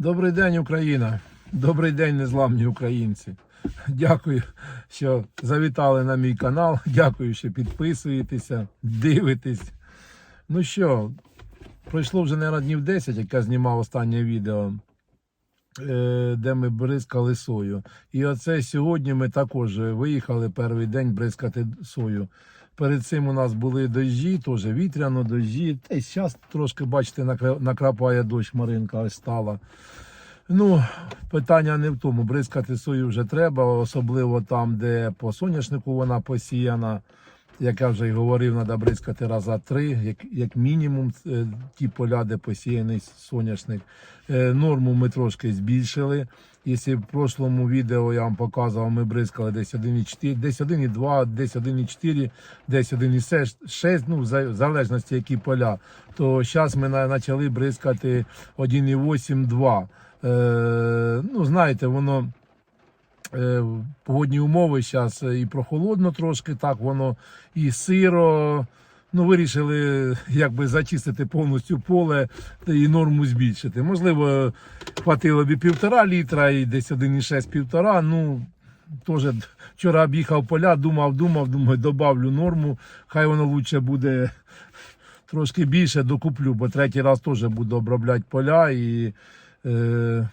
Добрий день, Україна! Добрий день, незламні українці. Дякую, що завітали на мій канал. Дякую, що підписуєтеся, дивитесь. Ну що, пройшло вже, мабуть, днів 10, як я знімав останнє відео, е, де ми бризкали сою. І оце сьогодні ми також виїхали перший день бризкати сою. Перед цим у нас були дощі, теж вітряно, дощі. Та й зараз трошки, бачите, накрапає дощ, Маринка ось стала. Ну, питання не в тому. Бризкати сою вже треба, особливо там, де по соняшнику вона посіяна. Як я вже й говорив, треба бризкати раза три, як, як мінімум, е, ті поля, де посіяний соняшник. Е, Норму ми трошки збільшили. Якщо в прошлому відео я вам показував, ми бризкали десь 1,4, десь 1,2, десь 1,4, десь 1,6, ну, в за- в залежності які поля, то зараз ми почали бризкати 1,8, 2. Е, ну, знаєте, воно е, погодні умови зараз і прохолодно трошки, так воно і сиро. Ну, вирішили якби зачистити повністю поле і норму збільшити. Можливо, хватило б півтора літра, і десь 1,6 півтора. Ну, теж вчора об'їхав поля, думав, думав, думаю, добавлю норму. Хай воно лучше буде трошки більше докуплю, бо третій раз теж буду обробляти поля і е,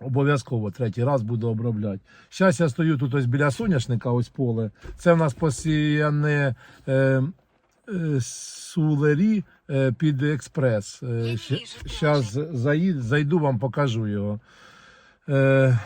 обов'язково третій раз буду обробляти. Зараз я стою тут ось біля соняшника, ось поле. Це в нас посіяне е, е, сулері е, під експрес. Е, Зараз зайду вам покажу його. Е,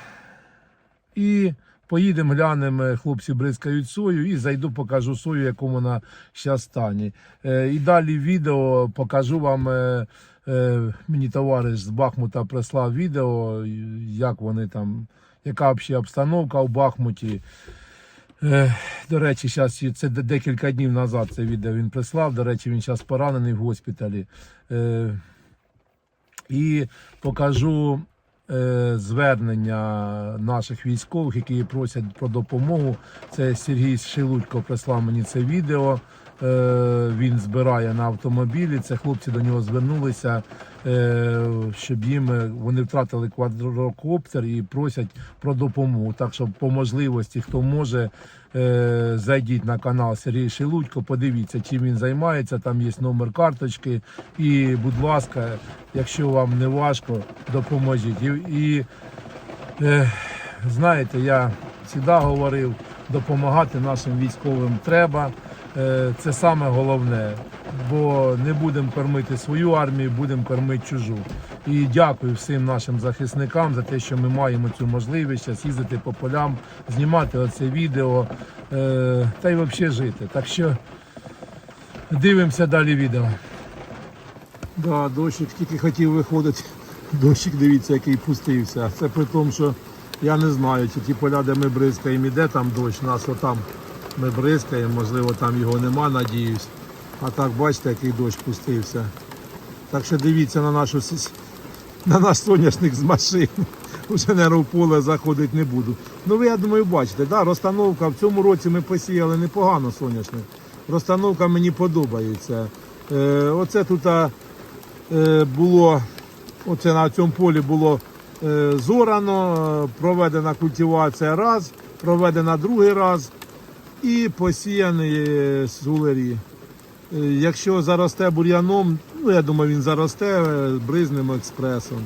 і поїдемо, глянемо, хлопці бризкають сою, і зайду, покажу сою, якому вона зараз стані. Е, і далі відео покажу вам. Е, е, мені товариш з Бахмута прислав відео, як вони там, яка взагалі обстановка в Бахмуті. До речі, зараз це декілька днів назад це відео він прислав. До речі, він зараз поранений в госпіталі. І покажу звернення наших військових, які просять про допомогу. Це Сергій Шилудько прислав мені це відео. Е, Він збирає на автомобілі. Це хлопці до нього звернулися, е, щоб їм е, вони втратили квадрокоптер і просять про допомогу. Так що по можливості, хто може, е, зайдіть на канал Сергій Шилудько, подивіться, чим він займається. Там є номер карточки. І, будь ласка, якщо вам не важко, допоможіть. І, і е, знаєте, я завжди говорив, допомагати нашим військовим треба. Е, Це саме головне, бо не будемо кормити свою армію, будемо кормити чужу. І дякую всім нашим захисникам за те, що ми маємо цю можливість зараз їздити по полям, знімати оце відео е, та й взагалі жити. Так що дивимося далі відео. Да, дощик тільки хотів виходити. Дощик, дивіться, який пустився. Це при тому, що я не знаю, чи ті поля, де ми бризкаємо, іде там дощ, нас отам ми бризкаємо, можливо, там його нема, надіюсь. А так, бачите, який дощ пустився. Так що дивіться на нашу на наш соняшник з машин. Уже не в поле заходити не буду. Ну ви, я думаю, бачите, да, розстановка в цьому році ми посіяли непогано соняшник. Розстановка мені подобається. Е, оце тут е, було, оце на цьому полі було е, зорано, е, проведена культивація раз, проведена другий раз і посіяні е, сулері. Е, Якщо заросте бур'яном, ну я думаю, він заросте е, бризним експресом.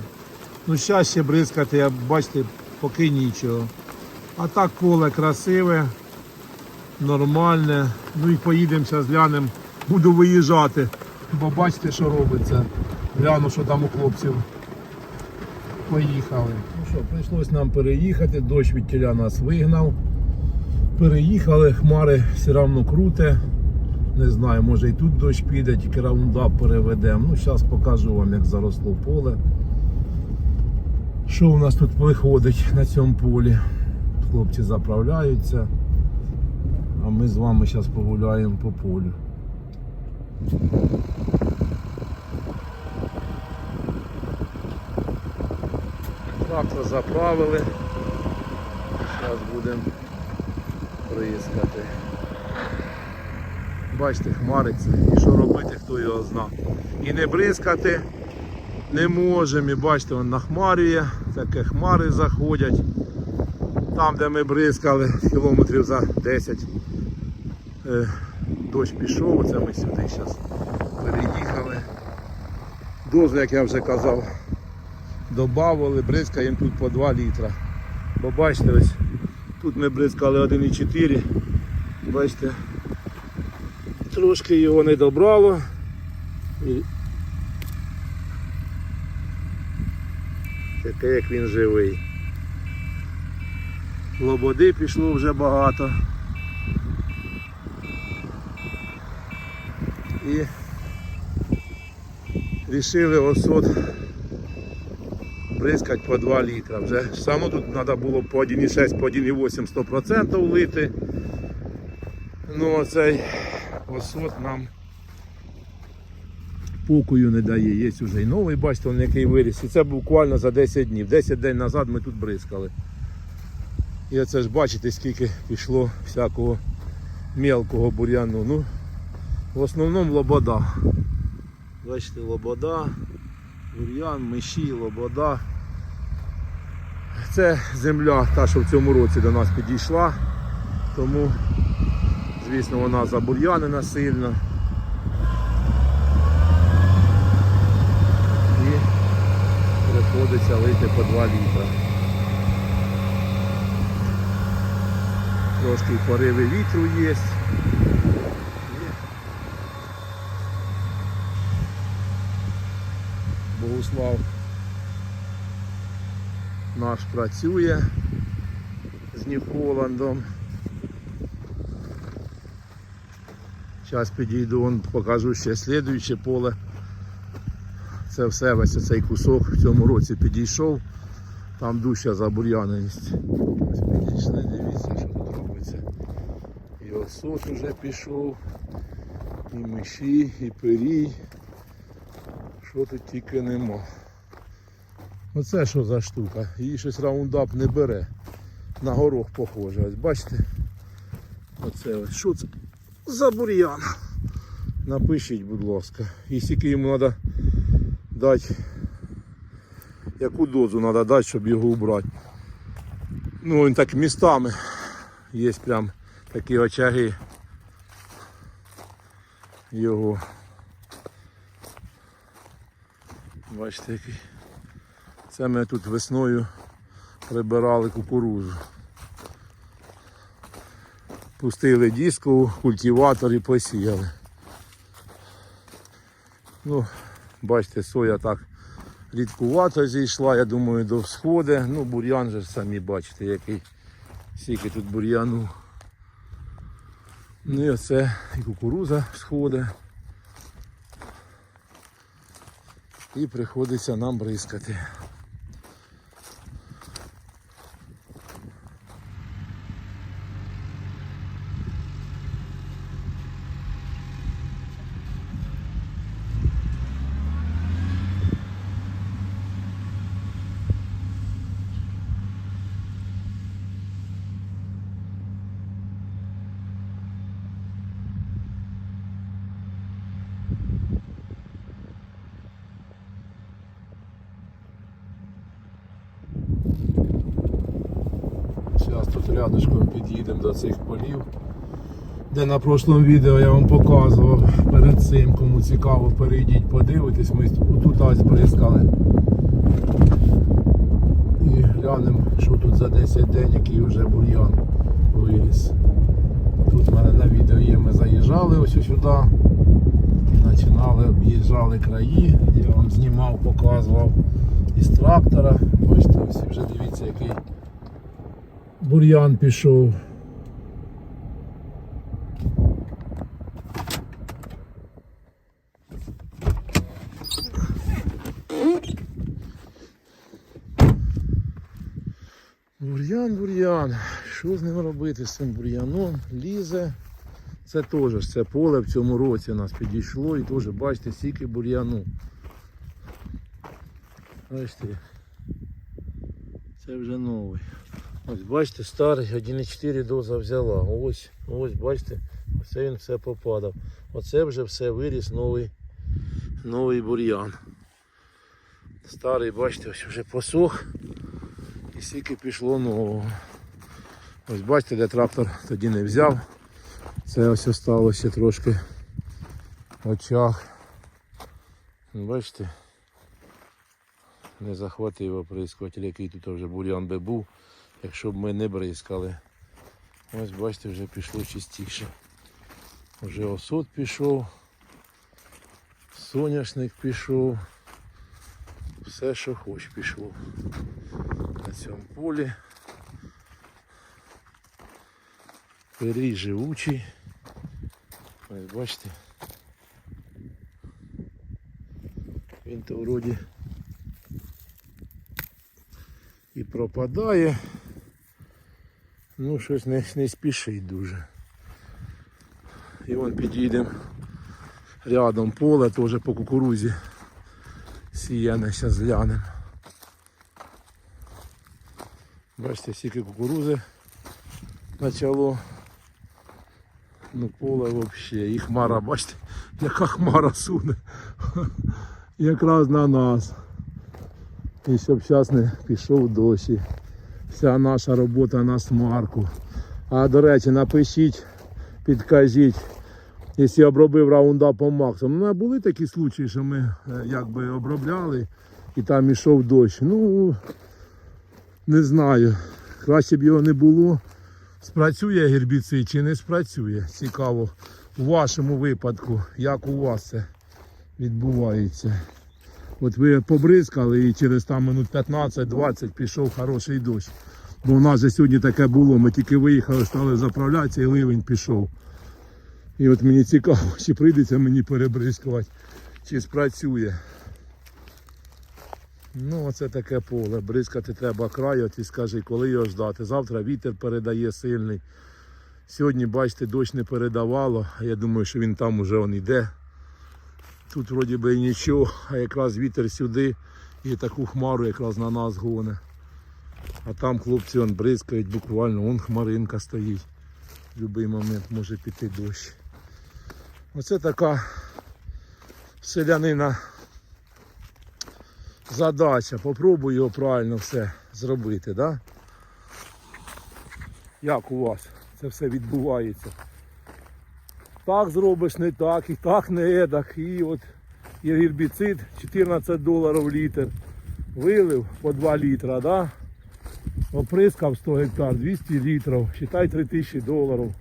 Ну, зараз ще бризкати, бачите, поки нічого. А так поле красиве, нормальне. Ну і поїдемо зараз. Буду виїжджати. Бо бачите, що робиться. Гляну, що там у хлопців. Поїхали. Ну що, прийшлось нам переїхати, дощ від тіля нас вигнав. Переїхали, хмари все одно круте. Не знаю, може і тут дощ піде, тільки раундап переведемо. Ну, зараз покажу вам, як заросло поле. Що у нас тут виходить на цьому полі? Хлопці заправляються, а ми з вами зараз погуляємо по полю. Трактор заправили. Зараз будемо приїскати. Бачите, хмариться. І що робити, хто його зна. І не бризкати, не можемо. І бачите, він нахмарює, таке хмари заходять. Там, де ми бризкали кілометрів за 10, е, дощ пішов, оце ми сюди зараз переїхали. Дозу, як я вже казав, додавали, бризкаємо тут по 2 літра. Бо бачите, ось тут ми бризкали 1,4. Бачите, трошки його не добрало. І... Таке як він живий. Лободи пішло вже багато. І рішили осот бризкати по 2 літра. Вже само тут треба було по 1,6, по 1,8 100% лити. Ну оцей осот нам покою не дає. Є вже і новий, бачите, який виріс. І це буквально за 10 днів. 10 днів назад ми тут бризкали. І оце ж бачите, скільки пішло всякого мелкого бур'яну. Ну, в основному лобода. Бачите, лобода, бур'ян, миші, лобода. Це земля, та, що в цьому році до нас підійшла, тому, звісно, вона забур'янена сильно. І приходиться лити по 2 літра. Трошки пориви вітру є. Богуслав наш працює з Нью-Холландом. Зараз підійду, покажу ще слідуюче поле. Це все весь цей кусок в цьому році підійшов. Там дужча забур'яненість. Ось підійшли, дивіться, що тут робиться. І осот уже пішов, і миші, і пирій. Що тут тільки нема. Оце що за штука? Її щось раундап не бере. На горох похоже. Ось бачите? Оце ось. Що це за бур'ян? Напишіть, будь ласка. І скільки йому треба дати, яку дозу треба дати, щоб його убрати. Ну він так містами. Є прям такі очаги його. Бачите який. Це ми тут весною прибирали кукурузу. Пустили диску, культиватор і посіяли. Ну, бачите, соя так рідкувато зійшла, я думаю, до всходи. Ну, бур'ян же самі бачите, який скільки тут бур'яну. Ну і оце і кукуруза сходить. І приходиться нам бризкати. Рядышком під'їдемо до цих полів, де на прошлому відео я вам показував перед цим, кому цікаво, перейдіть, подивитись, ми тут ось. І глянемо, що тут за 10 день, який вже бур'ян виріс. Тут в мене на відео є, ми заїжджали ось сюди, починали, об'їжджали краї, я вам знімав, показував із трактора. Бачите, ось вже дивіться, який бур'ян пішов. Бур'ян, бур'ян. Що з ним робити з цим бур'яном? Лізе. Це теж це поле в цьому році у нас підійшло і теж бачите, стільки бур'яну. Бачите. Це вже новий. Ось бачите, старий 1,4 доза взяла. Ось, ось, бачите, оце він все попадав. Оце вже все виріс новий, новий бур'ян. Старий, бачите, ось вже посох. І скільки пішло нового. Ось бачите, де трактор тоді не взяв. Це ось осталося трошки в очах. Бачите? Не захватив оприскуватель, який тут вже бур'ян би був, якщо б ми не бризкали. Ось бачите, вже пішло чистіше. Вже осот пішов, соняшник пішов, все, що хоч пішло на цьому полі. Пирій живучий. Ось бачите. Він то вроді і пропадає. Ну, щось не, не спішить дуже. І вон підійдемо рядом поле, теж по кукурузі сіяне, зараз глянемо. Бачите, скільки кукурузи почало. Ну поле взагалі. І хмара, бачите, яка хмара суне. Якраз на нас. І щоб зараз не пішов дощ. Вся наша робота на смарку. А до речі, напишіть, підкажіть, якщо обробив раундапом максимум. Ну, а були такі случаї, що ми е, якби обробляли і там ішов дощ. Ну не знаю. Краще б його не було. Спрацює гербіцид чи не спрацює. Цікаво у вашому випадку, як у вас це відбувається. От ви побризкали і через там минут 15-20 пішов хороший дощ. Бо у нас же сьогодні таке було, ми тільки виїхали, стали заправлятися і ливень пішов. І от мені цікаво, чи прийдеться мені перебризкувати, чи спрацює. Ну, оце таке поле. Бризкати треба край, от і скажи, коли його ждати. Завтра вітер передає сильний. Сьогодні, бачите, дощ не передавало, а я думаю, що він там уже он йде. Тут вроді би і нічого, а якраз вітер сюди і таку хмару якраз на нас гоне. А там хлопці он бризкають буквально, вон хмаринка стоїть. В будь-який момент може піти дощ. Оце така селянина задача. Попробуй його правильно все зробити, да? Як у вас це все відбувається? Так зробиш, не так, і так не едак. І от і гербіцид 14 доларів літр. Вилив по 2 літра, да? оприскав 100 гектар, 200 літрів, считай 3000 доларів.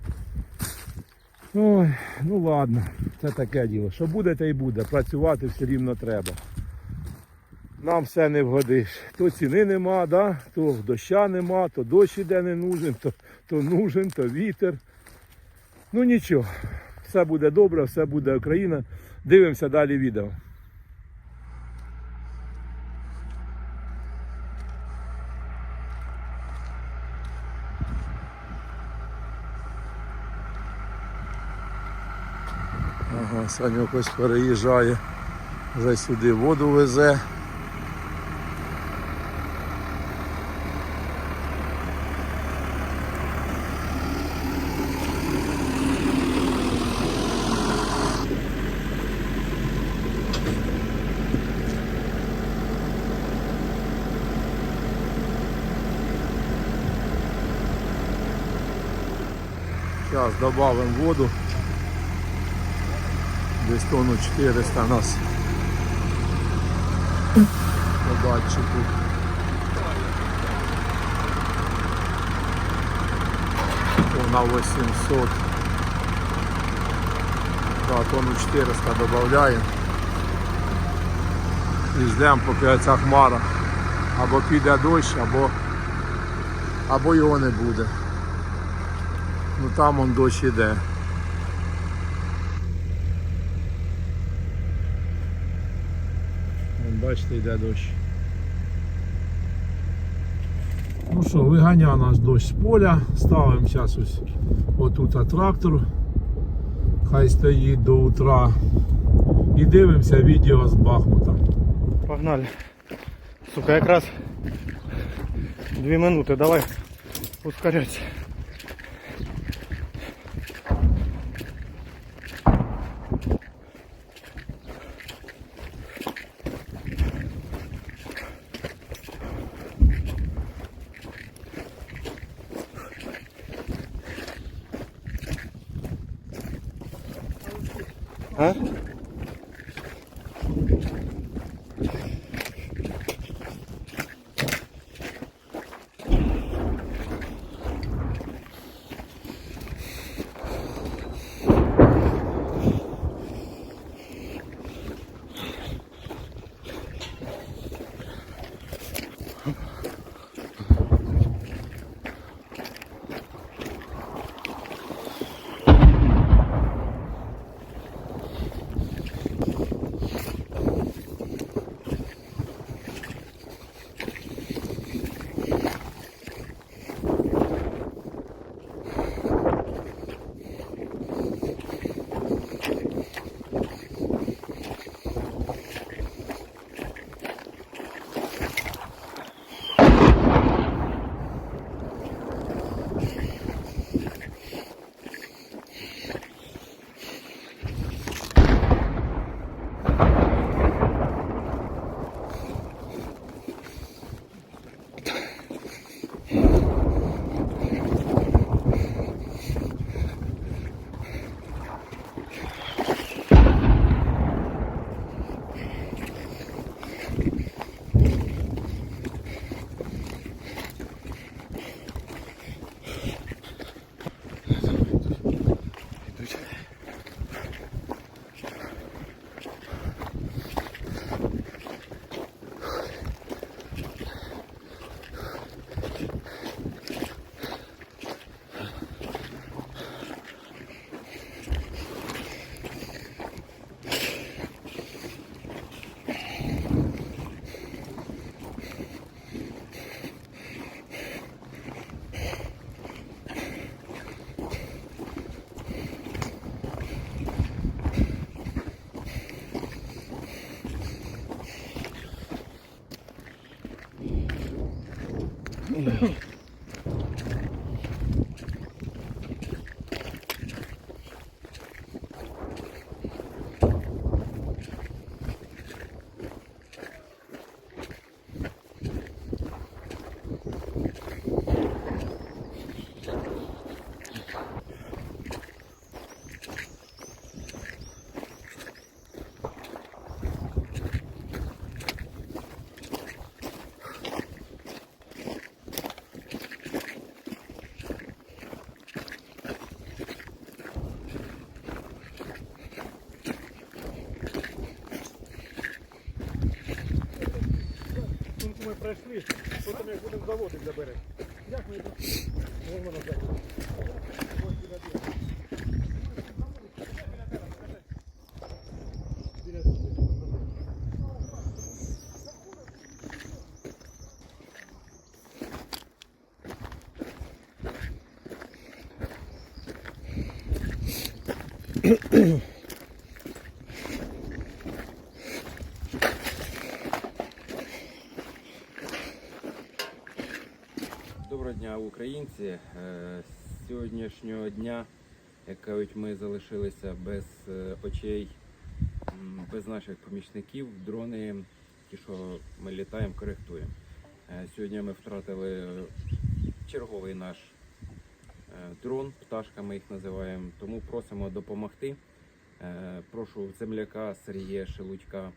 Ой, ну ладно, це таке діло. Що буде, те й буде. Працювати все рівно треба. Нам все не вгодиш. То ціни нема, да? то доща нема, то дощ іде не нужен, то, то нужен, то вітер. Ну нічого, все буде добре, все буде Україна. Дивимося далі відео. Ага, Санюк ось переїжджає, вже сюди воду везе. Зараз додамо воду. Десь тонну 400 нас по датчику. О, на 800. Да, тонну 400 додаємо. І ждемо, поки ця хмара або піде дощ, або, або його не буде. Ну там он дощ іде. Бачите, йде дощ. Ну що, виганяє наш дощ з поля. Ставимо зараз ось отут трактор. Хай стоїть до утра. І дивимося відео з Бахмута. Погнали. Сука, якраз дві минути, давай ускоряйся. 啊？Пройшли, потім як будемо заводити заберемо. Як ми Вон воно заводить. Доброго дня, українці. Е, сьогоднішнього дня, як кажуть, ми залишилися без е, очей, без наших помічників. Дрони, ті, що ми літаємо, коректуємо. Е, Сьогодні ми втратили черговий наш дрон, пташка ми їх називаємо, тому просимо допомогти. Прошу земляка Сергія Шелудька,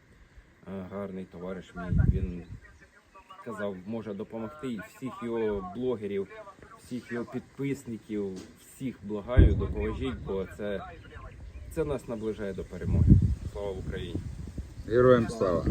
гарний товариш мій. Він сказав, може допомогти. Всіх його блогерів, всіх його підписників, всіх благаю, допоможіть, бо це, це нас наближає до перемоги. Слава Україні! Героям слава!